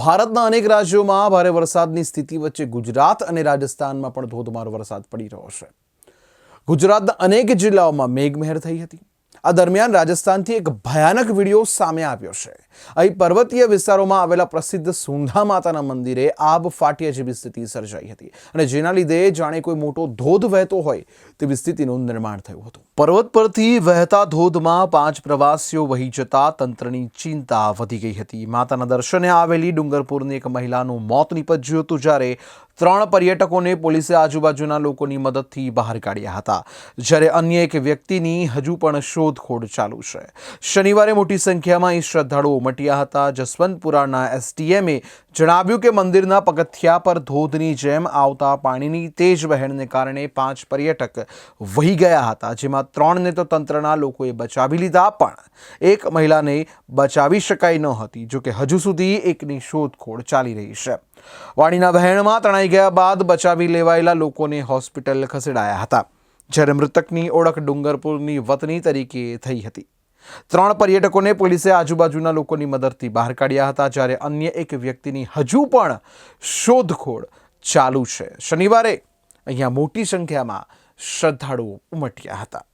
ભારતના અનેક રાજ્યોમાં ભારે વરસાદની સ્થિતિ વચ્ચે ગુજરાત અને રાજસ્થાનમાં પણ ધોધમાર વરસાદ પડી રહ્યો છે. ગુજરાતના અનેક જિલ્લાઓમાં મેઘમહેર થઈ હતી. આ દરમિયાન રાજસ્થાનથી એક ભયાનક વીડિયો સામે આવ્યો છે. અહીં પર્વતીય વિસ્તારોમાં આવેલા પ્રસિદ્ધ સુંધા માતાના મંદિરે આબ ફાટ્યા જેવી સ્થિતિ સર્જાઈ હતી અને જેના લીધે જાણે કોઈ મોટો ધોધ વહેતો હોય તેવી સ્થિતિનું નિર્માણ થયું હતું. પર્વત પરથી વહેતા ધોધમાં પાંચ પ્રવાસીઓ વહી જતા તંત્રની ચિંતા વધી ગઈ હતી. માતાના દર્શને આવેલી ડુંગરપુરની એક મહિલાનું મોત નીપજ્યું હતું જ્યારે ત્રણ પર્યટકોને પોલીસે આજુબાજુના લોકોની મદદથી બહાર કાઢ્યા હતા. જ્યારે અન્ય એક વ્યક્તિની હજુ પણ શોધખોળ ચાલુ છે. શનિવારે મોટી સંખ્યામાં એ શ્રદ્ધાળુઓ ઉમટ્યા હતા. જસવંતપુરાના એસટીએમએ જણાવ્યું કે મંદિરના પગથિયા પર ધોધની જેમ આવતા પાણીની તેજ વહેણને કારણે પાંચ પર્યટક વહી ગયા હતા. જેમાં ત્રણને તો તંત્રના લોકોએ બચાવી લીધા, પણ એક મહિલાને બચાવી શકાઈ ન હતી, જોકે હજુ સુધી એકની શોધખોળ ચાલી રહી છે. વાણીના વહેણમાં તણાઈ ગયા બાદ બચાવી લેવાયેલા લોકોને હોસ્પિટલ ખસેડાયા હતા, જ્યારે મૃતકની ઓળખ ડુંગરપુરની વતની તરીકે થઈ હતી. ત્રણ પર્યટકોને પોલીસે આજુબાજુના લોકોની મદદથી બહાર કાઢ્યા હતા, જ્યારે અન્ય એક વ્યક્તિની હજુ પણ શોધખોળ ચાલુ છે. શનિવારે અહીંયા મોટી સંખ્યામાં શ્રદ્ધાળુઓ ઉમટ્યા હતા.